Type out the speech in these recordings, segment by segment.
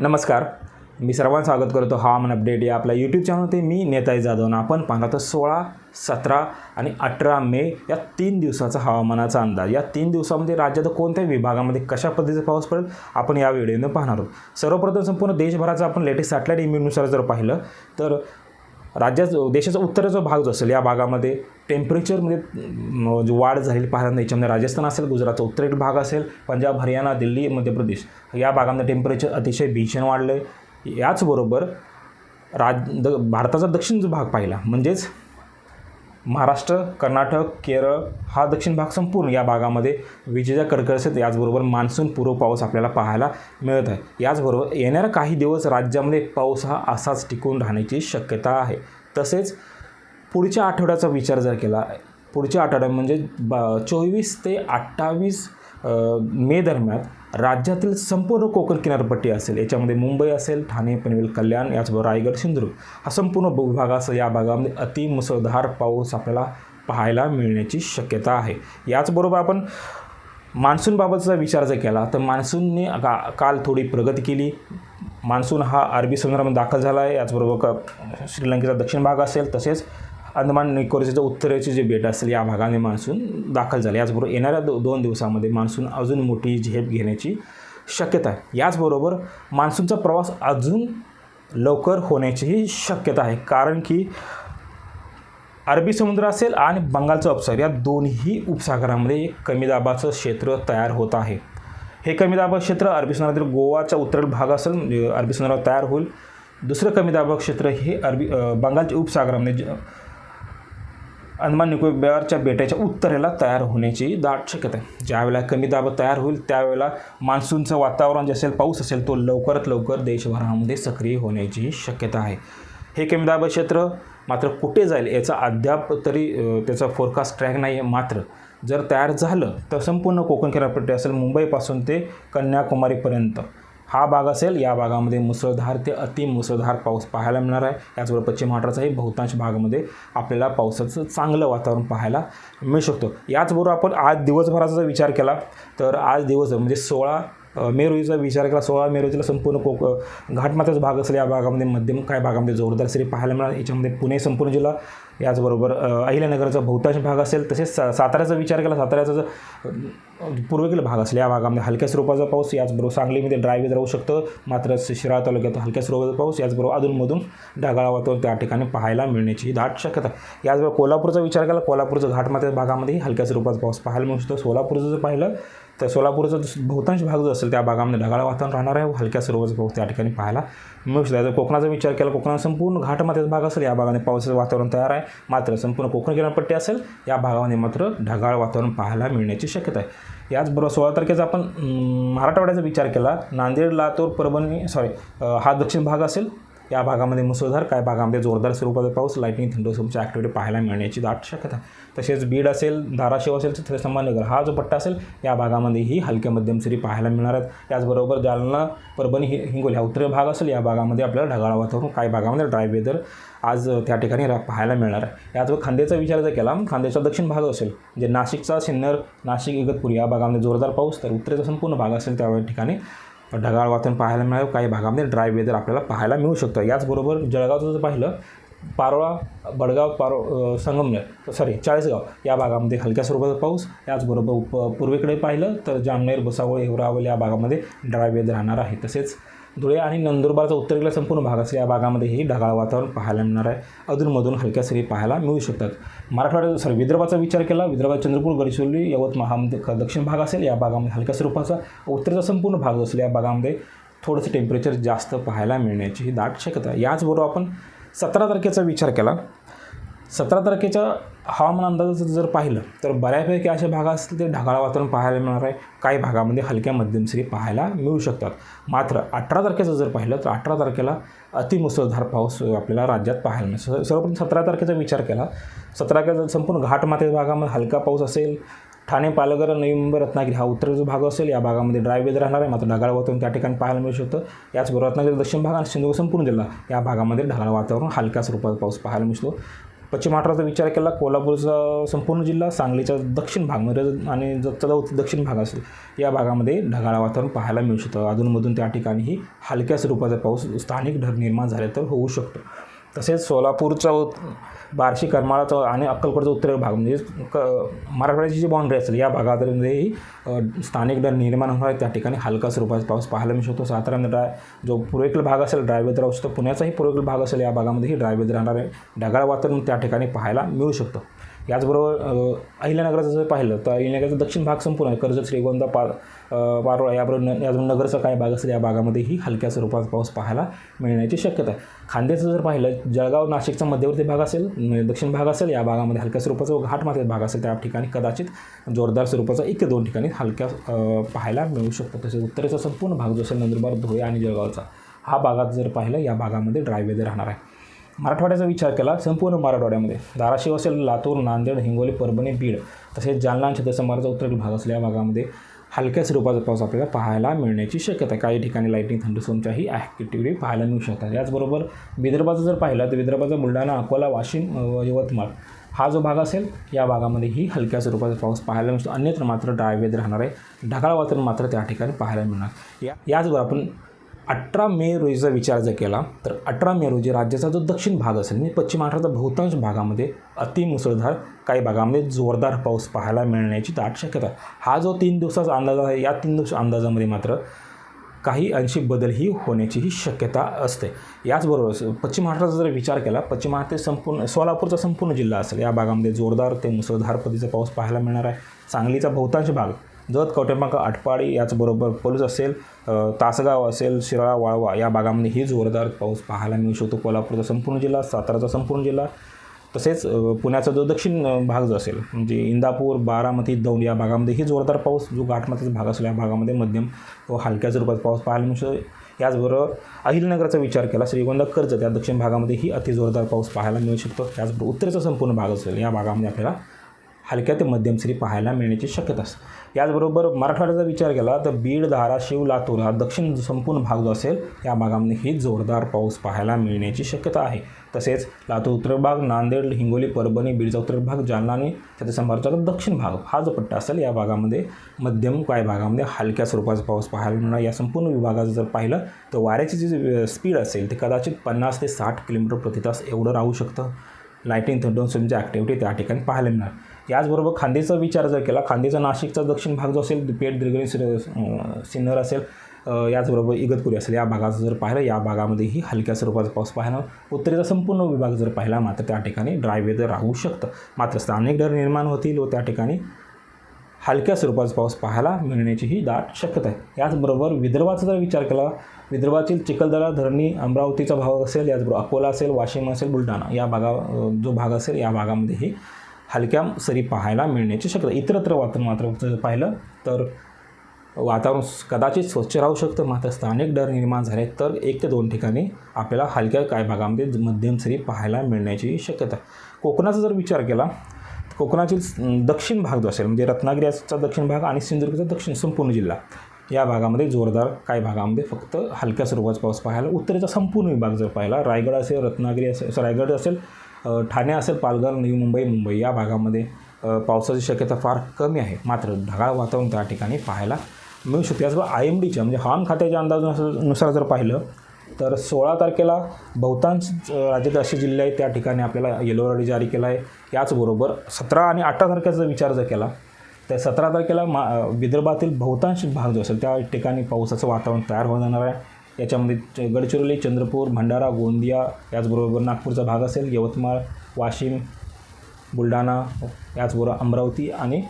नमस्कार. मी सर्वांचं स्वागत करतो हवामान अपडेट या आपल्या यूट्यूब चॅनलवरती मी नेताई जाधव आपण पाहणार तर सोळा सतरा आणि अठरा मे या तीन दिवसाचा हवामानाचा अंदाज. या तीन दिवसामध्ये राज्यात कोणत्या विभागामध्ये कशा पद्धतीचा पाऊस पडेल आपण या व्हिडिओने पाहणार आहोत. सर्वप्रथम संपूर्ण देशभराचं आपण लेटेस्ट सॅटेलाईट इमेजनुसार जर पाहिलं तर राज्याचं देशाचा उत्तरेचा भाग जो असेल या भागामध्ये टेम्परेचरमध्ये म्हणजे, वाढ झालेली पाहायला याच्यामध्ये राजस्थान असेल गुजरातचा उत्तरेट भाग असेल पंजाब हरियाणा दिल्ली मध्य प्रदेश या भागामध्ये टेम्परेचर अतिशय भीषण वाढलं आहे याचबरोबर राज द भारताचा दक्षिण जो भाग पाहिला म्हणजेच महाराष्ट्र कर्नाटक केरळ हा दक्षिण भाग संपूर्ण या भागामध्ये विजेच्या कडकडाटासह याचबरोबर मान्सून पूर्व पाऊस आपल्याला पाहायला मिळत आहे. याचबरोबर येणाऱ्या काही दिवस राज्यामध्ये पाऊस हा असाच टिकून राहण्याची शक्यता आहे. तसेच पुढच्या आठवड्याचा विचार जर केला पुढच्या आठवड्यात म्हणजे ब चोवीस ते अठ्ठावीस मे दरम्यान राज्यातील संपूर्ण कोकण किनारपट्टी असेल याच्यामध्ये मुंबई असेल ठाणे पनवेल कल्याण याचबरोबर रायगड सिंधुदुर्ग हा संपूर्ण विभाग असेल या भागामध्ये अति मुसळधार पाऊस आपल्याला पाहायला मिळण्याची शक्यता आहे. याचबरोबर आपण मान्सूनबाबतचा विचार जर केला तर मान्सूनने का काल थोडी प्रगती केली. मान्सून हा अरबी समुद्रामध्ये दाखल झाला आहे. याचबरोबर श्रीलंकेचा दक्षिण भाग असेल तसेच अंदमान निकोबारचे उत्तरेची जी जे बेट असेल या भागाने मान्सून दाखल झाले. याचबरोबर येणाऱ्या दो दोन दिवसामध्ये मान्सून अजून मोठी झेप घेण्याची शक्यता आहे. याचबरोबर मान्सूनचा प्रवास अजून लवकर होण्याचीही शक्यता आहे. कारण की अरबी समुद्र असेल आणि बंगालचा उपसागर या दोन्ही उपसागरामध्ये एक कमी दाबाचं क्षेत्र तयार होत आहे. हे कमी दाबा क्षेत्र अरबी समुद्रातील गोवाचा उत्तर भाग असेल म्हणजे अरबी समुद्रावर तयार होईल. दुसरं कमी दाबा क्षेत्र हे अरबी बंगालच्या उपसागरामध्ये अंदमान निकोबारच्या बेटाच्या उत्तरेला तयार होण्याची दाट शक्यता आहे. ज्यावेळेला कमी दाब तयार होईल त्यावेळेला मान्सूनचं वातावरण जे असेल पाऊस असेल तो लवकरात लवकर देशभरामध्ये सक्रिय होण्याची शक्यता आहे. हे कमी दाब क्षेत्र मात्र कुठे जाईल याचा अद्याप तरी त्याचा फोरकास्ट ट्रॅक नाही आहे मात्र जर तयार झालं तर संपूर्ण कोकण किनारपट्टी असेल मुंबईपासून ते कन्याकुमारीपर्यंत. हा भाग असेल या भागामध्ये मुसळधार ते अति मुसळधार पाऊस पाहायला मिळणार आहे. याचबरोबर पश्चिम महाराष्ट्राचाही बहुतांश भागामध्ये आपल्याला पावसाचं चांगलं वातावरण पाहायला मिळू शकतो. याचबरोबर आपण आज दिवसभराचा जर विचार केला तर आज दिवस म्हणजे सोळा मेरुईचा विचार केला सोळा मेरुईचा संपूर्ण कोक घाटमाथ्याचा भाग असेल या भागामध्ये मध्यम काय भागामध्ये जोरदार सरी पाहायला मिळाल. याच्यामध्ये पुणे संपूर्ण जिल्हा याचबरोबर अहिल्यानगरचा बहुतांश भाग असेल. तसेच सा साताऱ्याचा विचार केला साताऱ्याचा जर पूर्वेकडील भाग असेल या भागामध्ये हलक्या स्वरूपाचा पाऊस याचबरोबर सांगलीमध्ये ड्रायवेज राहू शकतं. मात्र शिराळ तालुक्यात हलक्या स्वरूपाचा पाऊस याचबरोबर अधूनमधून ढगाळ वातावरण त्या ठिकाणी पाहायला मिळण्याची दाट शक्यता. याचबरोबर कोल्हापूरचा विचार केला कोल्हापूरचं घाटमाथ्याच्या भागामध्येही हलक्या स्वरूपाचा पाऊस पाहायला मिळू शकतो. सोलापूरचं जर पाहिलं तर सोलापूरचा बहुतांश भाग जो असेल त्या भागामध्ये ढगाळ वातावरण राहणार आहे. व हलक्या सर्वच भाग त्या ठिकाणी पाहायला मिळू शकतात. जर कोकणाचा विचार केला कोकणात संपूर्ण घाटमाथ्याचा भाग असेल या भागाने पावसाचं वातावरण तयार आहे. मात्र संपूर्ण कोकण किनारपट्टी असेल या भागामध्ये मात्र ढगाळ वातावरण पाहायला मिळण्याची शक्यता आहे. याचबरोबर सोळा तारखेचा आपण मराठवाड्याचा विचार केला नांदेड लातूर परभणी सॉरी हा दक्षिण भाग असेल या भागामध्ये मुसळधार काय भागामध्ये जोरदार स्वरूपाचा पाऊस लाईटनिंग थंडोसमची ॲक्टिव्हिटी पाहायला मिळण्याची दाट शक्यता तसेच बीड असेल धाराशिव असेल तर संभाजीनगर हा जो पट्टा असेल या भागामध्येही हलक्या मध्यम सरी पाहायला मिळणार आहेत. त्याचबरोबर जालना परभणी हि हिंगोली हा उत्तरी भाग असेल या भागामध्ये आपल्याला ढगाळ वातावरण काही भागामध्ये ड्राय वेदर आज त्या ठिकाणी रा पाहायला मिळणार आहे. याचबरोबर खांद्याचा विचार जर केला खांद्याचा दक्षिण भाग असेल म्हणजे नाशिकचा सिन्नर नाशिक इगतपुरी या भागामध्ये जोरदार पाऊस तर उत्तरेचा संपूर्ण भाग असेल त्या ठिकाणी ढगाळ वातावरण पाहायला मिळालं. काही भागामध्ये ड्राय वेदर आपल्याला पाहायला मिळू शकतं. याचबरोबर जळगावचं जर पाहिलं पारोळा बडगाव पारो संगमनेर सॉरी चाळीसगाव या भागामध्ये हलक्या स्वरूपाचा पाऊस. याचबरोबर उप पूर्वेकडे पाहिलं तर जामनेर भुसावळ हिवरावल या भागामध्ये ड्राय वेदर राहणार आहे. तसेच धुळे आणि नंदुरबारचा उत्तरेकडील संपूर्ण भाग असेल या भागामध्येही ढगाळ वातावरण पाहायला मिळणार आहे. अधूनमधून हलक्या सरी पाहायला मिळू शकतात. मराठवाड्यात सॉरी विदर्भाचा विचार केला विदर्भात चंद्रपूर गडचिरोली यवतमाळ हा ख- दक्षिण भाग असेल या भागामध्ये हलक्या स्वरूपाचा. उत्तरेचा संपूर्ण भाग असेल या भागामध्ये थोडंसं टेम्परेचर जास्त पाहायला मिळण्याची ही दाट शक्यता याचबरोबर आपण सतरा तारखेचा विचार केला. सतरा तारखेच्या हवामान अंदाजाचं जर पाहिलं तर बऱ्यापैकी असे भाग असतील ते ढगाळ वातावरण पाहायला मिळणार आहे. काही भागामध्ये हलक्या मध्यम सरी पाहायला मिळू शकतात. मात्र अठरा तारखेचं जर पाहिलं तर अठरा तारखेला अतिमुसळधार पाऊस आपल्याला राज्यात पाहायला मिळेल सर्वप्रथम सतरा तारखेचा विचार केला. सतरा तारखेचा संपूर्ण घाटमाथ्या भागामध्ये हलका पाऊस असेल ठाणे पालघर नवी मुंबई रत्नागिरी हा उत्तर जो भाग असेल या भागामध्ये ड्राय वेदर राहणार आहे. मात्र ढगाळ वातावरण त्या ठिकाणी पाहायला मिळू शकतं. याचबरोबर रत्नागिरी दक्षिण भाग आणि सिंधुदुर्ग संपूर्ण जिल्हा या भागामध्ये ढगाळ वातावरण हलक्या स्वरूपात पाऊस पाहायला मिळतो. पश्चिम महाराष्ट्राचा विचार केला कोल्हापूरचा संपूर्ण जिल्हा सांगलीचा दक्षिण भाग म्हणजे आणि जो दक्षिण भाग असेल या भागामध्ये ढगाळ वातावरण पाहायला मिळू शकतं. अधूनमधून त्या ठिकाणीही हलक्या स्वरूपाचा पाऊस स्थानिक ढग निर्माण झाले तर होऊ शकतो. तसेच सोलापूरचा बार्शी करमाळाचा आणि अक्कलकोटचा उत्तर भाग म्हणजे क मराठवाड्याची जी बाउंड्री असेल या भागामध्येही स्थानिक डर निर्माण होणार आहे त्या ठिकाणी हलका स्वरूपाचा पाऊस पाहायला मिळू शकतो. साधारण ड्राय जो पूर्वेकडील भाग असेल ड्रायवेदर राहू शकतो पुण्याचाही पूर्वेकडील भाग असेल या भागामध्येही ड्रायवेदर राहणार आहे. ढगाळ वातावरण त्या ठिकाणी पाहायला मिळू शकतं. याचबरोबर अहिल्यानगराचं जर पाहिलं तर अहिल्यानगरचा दक्षिण भाग संपूर्ण आहे. कर्जत श्रीगोंदा पार पारोळा याबरोबर न याचबरोबर नगरचा काही भाग असेल या भागामध्येही हलक्या स्वरूपात पाऊस पाहायला मिळण्याची शक्यता आहे. खांद्याचं जर पाहिलं जळगाव नाशिकचा मध्यवर्ती भाग असेल म्हणजे दक्षिण भाग असेल या भागामध्ये हलक्या स्वरूपाचा व घाटमाथ्याचा भाग असेल त्या ठिकाणी कदाचित जोरदार स्वरूपाचा एक ते दोन ठिकाणी हलक्या पाहायला मिळू शकतो. तसेच उत्तरेचा संपूर्ण भाग जो असेल नंदुरबार धुळे आणि जळगावचा हा भागात जर पाहिलं या भागामध्ये ड्राय वेदर राहणार आहे. मराठवाड्याचा विचार केला संपूर्ण मराठवाड्यामध्ये. धाराशिव असेल लातूर नांदेड हिंगोली परभणी बीड तसेच जालना छत्रसंभाराचा उत्तरेकडील भाग असलेल्या भागामध्ये हलक्या स्वरूपाचा पाऊस आपल्याला पाहायला मिळण्याची शक्यता आहे. काही ठिकाणी लाईटिंग थंडसोनच्याही ॲक्टिव्हिटी पाहायला मिळू शकतात. याचबरोबर विदर्भाचं जर पाहिलं तर विदर्भाचा बुलढाणा अकोला वाशिम व यवतमाळ हा जो भाग असेल या भागामध्येही हलक्या स्वरूपाचा पाऊस पाहायला मिळतो. अन्यत्र मात्र ड्राय राहणार आहे ढगाळ वातावरण मात्र त्या ठिकाणी पाहायला मिळणार. या याचबरोबर आपण अठरा मे रोजीचा विचार जर केला तर अठरा मे रोजी राज्याचा जो दक्षिण भाग असेल म्हणजे पश्चिम महाराष्ट्राचा बहुतांश भागामध्ये अतिमुसळधार काही भागामध्ये जोरदार पाऊस पाहायला मिळण्याची दाट शक्यता हा जो तीन दिवसाचा अंदाज आहे या तीन दिवस अंदाजामध्ये मात्र काही अंशी बदलही होण्याचीही शक्यता असते. याचबरोबर पश्चिम महाराष्ट्राचा जर विचार केला पश्चिम महाराष्ट्र संपूर्ण सोलापूरचा संपूर्ण जिल्हा असेल या भागामध्ये जोरदार ते मुसळधार पद्धतीचा पाऊस पाहायला मिळणार आहे. सांगलीचा बहुतांश भाग जत कवटेमाका आटपाडी याचबरोबर पलूस असेल तासगाव असेल शिराळा वाळवा या भागामध्ये ही जोरदार पाऊस पाहायला मिळू शकतो. कोल्हापूरचा संपूर्ण जिल्हा साताराचा संपूर्ण जिल्हा तसेच पुण्याचा जो दक्षिण भाग जो असेल म्हणजे इंदापूर बारामती दौंड या भागामध्येही जोरदार पाऊस जो घाटमातीचा भाग असेल या भागामध्ये मध्यम व हलक्या स्वरूपात पाऊस पाहायला मिळू शकतो. याचबरोबर अहिलनगरचा विचार केला श्रीगोंदा कर्जत या दक्षिण भागामध्येही अति अतिजोरदार पाऊस पाहायला मिळू शकतो. त्याचबरोबर उत्तरेचा संपूर्ण भाग असेल या भागामध्ये आपल्याला हलक्या ते मध्यम सरी पाहायला मिळण्याची शक्यता असते. याचबरोबर मराठवाड्याचा विचार केला तर बीड धाराशिव लातूर हा दक्षिण संपूर्ण भाग जो असेल या भागामध्ये ही जोरदार पाऊस पाहायला मिळण्याची शक्यता आहे. तसेच लातूर उत्तर भाग नांदेड हिंगोली परभणी बीडचा उत्तर भाग जालना आणि छत्रसंभारचा दक्षिण भाग हा जो पट्टा असेल या भागामध्ये मध्यम काय भागामध्ये हलक्या स्वरूपाचा पाऊस पाहायला मिळणार. या संपूर्ण विभागाचं जर पाहिलं तर वाऱ्याची जी स्पीड असेल ते कदाचित पन्नास ते साठ किलोमीटर प्रति तास एवढं राहू शकतं. लाईटिंग थंडोनसोनची ॲक्टिव्हिटी त्या ठिकाणी पाहायला मिळणार. याचबरोबर खांदेचा विचार जर केला खांदेचा नाशिकचा दक्षिण भाग जो असेल पेठ दिरगणी सिन्नर असेल याचबरोबर इगतपुरी असेल या भागाचं जर पाहिलं या भागामध्येही हलक्या स्वरूपाचा पाऊस पाहायला उत्तरेचा संपूर्ण विभाग जर पाहिला मात्र त्या ठिकाणी ड्राय वेदर राहू शकतं. मात्र स्थानिक डर निर्माण होतील व त्या ठिकाणी हलक्या स्वरूपाचा पाऊस पाहायला मिळण्याचीही दाट शक्यता आहे. याचबरोबर विदर्भाचा जर विचार केला विदर्भातील चिखलदरा धरणी अमरावतीचा भाग असेल याचबरोबर अकोला असेल वाशिम असेल बुलढाणा या भागा जो भाग असेल या भागामध्येही हलक्या सरी पाहायला मिळण्याची शक्यता. इतरत्र वातावरण मात्र जर पाहिलं तर वातावरण कदाचित स्वच्छ राहू शकतं. मात्र स्थानिक डर निर्माण झाले तर एक ते दोन ठिकाणी आपल्याला हलक्या काही भागामध्ये मध्यम सरी पाहायला मिळण्याची शक्यता कोकणाचा जर विचार केला तर कोकणातील दक्षिण भाग जो असेल म्हणजे रत्नागिरीचा दक्षिण भाग आणि सिंधुदुर्गचा दक्षिण संपूर्ण जिल्हा या भागामध्ये जोरदार काही भागामध्ये फक्त हलक्या स्वरूपाचा पाऊस पाहायला उत्तरेचा संपूर्ण विभाग जर पाहिला रायगड असेल रत्नागिरी असेल रायगड असेल ठाणे असेल पालघर नवी मुंबई मुंबई या भागामध्ये पावसाची शक्यता फार कमी आहे. मात्र ढगाळ वातावरण त्या ठिकाणी पाहायला मिळू शकते. याचबरोबर आय एम डीच्या म्हणजे हवामान खात्याच्या अंदाजानुसार जर पाहिलं तर सोळा तारखेला बहुतांश राज्यात असे जिल्हे आहेत त्या ठिकाणी आपल्याला येलो अलर्ट जारी केला आहे. याचबरोबर सतरा आणि अठरा तारखेचा विचार जर केला तर सतरा तारखेला मा विदर्भातील बहुतांश भाग जो असेल त्या ठिकाणी पावसाचं वातावरण तयार होऊन जाणार आहे. याच्यामध्ये च- गडचिरोली चंद्रपूर भंडारा गोंदिया याचबरोबर नागपूरचा भाग असेल यवतमाळ वाशिम बुलढाणा याचबरोबर अमरावती आणि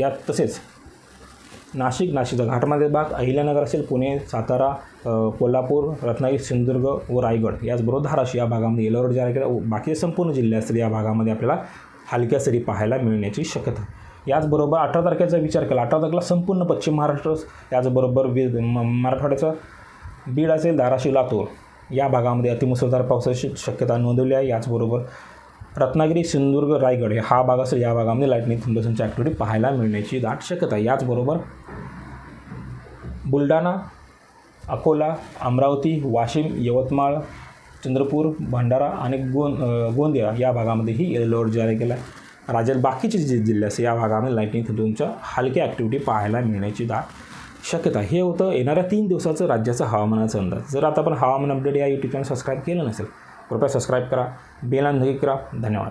यात तसेच नाशिक नाशिकचा घाटमध्ये भाग अहिल्यानगर असेल पुणे सातारा कोल्हापूर रत्नागिरी सिंधुदुर्ग व रायगड. याचबरोबर धाराशिव या भागामध्ये येलो रोड जारी केला. व बाकी संपूर्ण जिल्हे असतील या भागामध्ये आपल्याला हलक्या सरी पाहायला मिळण्याची शक्यता. याचबरोबर अठरा तारखेचा विचार केला. अठरा तारखेला संपूर्ण पश्चिम महाराष्ट्र याचबरोबर वि म- मराठवाड्याचा बीड असेल धाराशिव लातूर या भागामध्ये अतिमुसळधार पावसाची शक्यता नोंदवली आहे. याचबरोबर रत्नागिरी सिंधुदुर्ग रायगड हे हा भाग असेल या भागामध्ये लाईटनिंग थंडसनची ॲक्टिव्हिटी पाहायला मिळण्याची दाट शक्यता आहे. याचबरोबर बुलढाणा अकोला अमरावती वाशिम यवतमाळ चंद्रपूर भंडारा आणि गोंद गोंदिया या भागामध्येही येलो अलर्ट जारी केला आहे. राज्यात बाकीचे जे जिल्हे असते या भागामध्ये लाईटनिंग थंडसनच्या हलक्या ॲक्टिव्हिटी पाहायला मिळण्याची दाट शक्यता. हे होतं येणाऱ्या तीन दिवसाचं राज्याचं हवामानाचा अंदाज. जर आता आपण हवामान अपडेट या यूट्यूब चॅनल सबस्क्राईब केलं नसेल कृपया सबस्क्राईब करा. बेल आणि करा. धन्यवाद.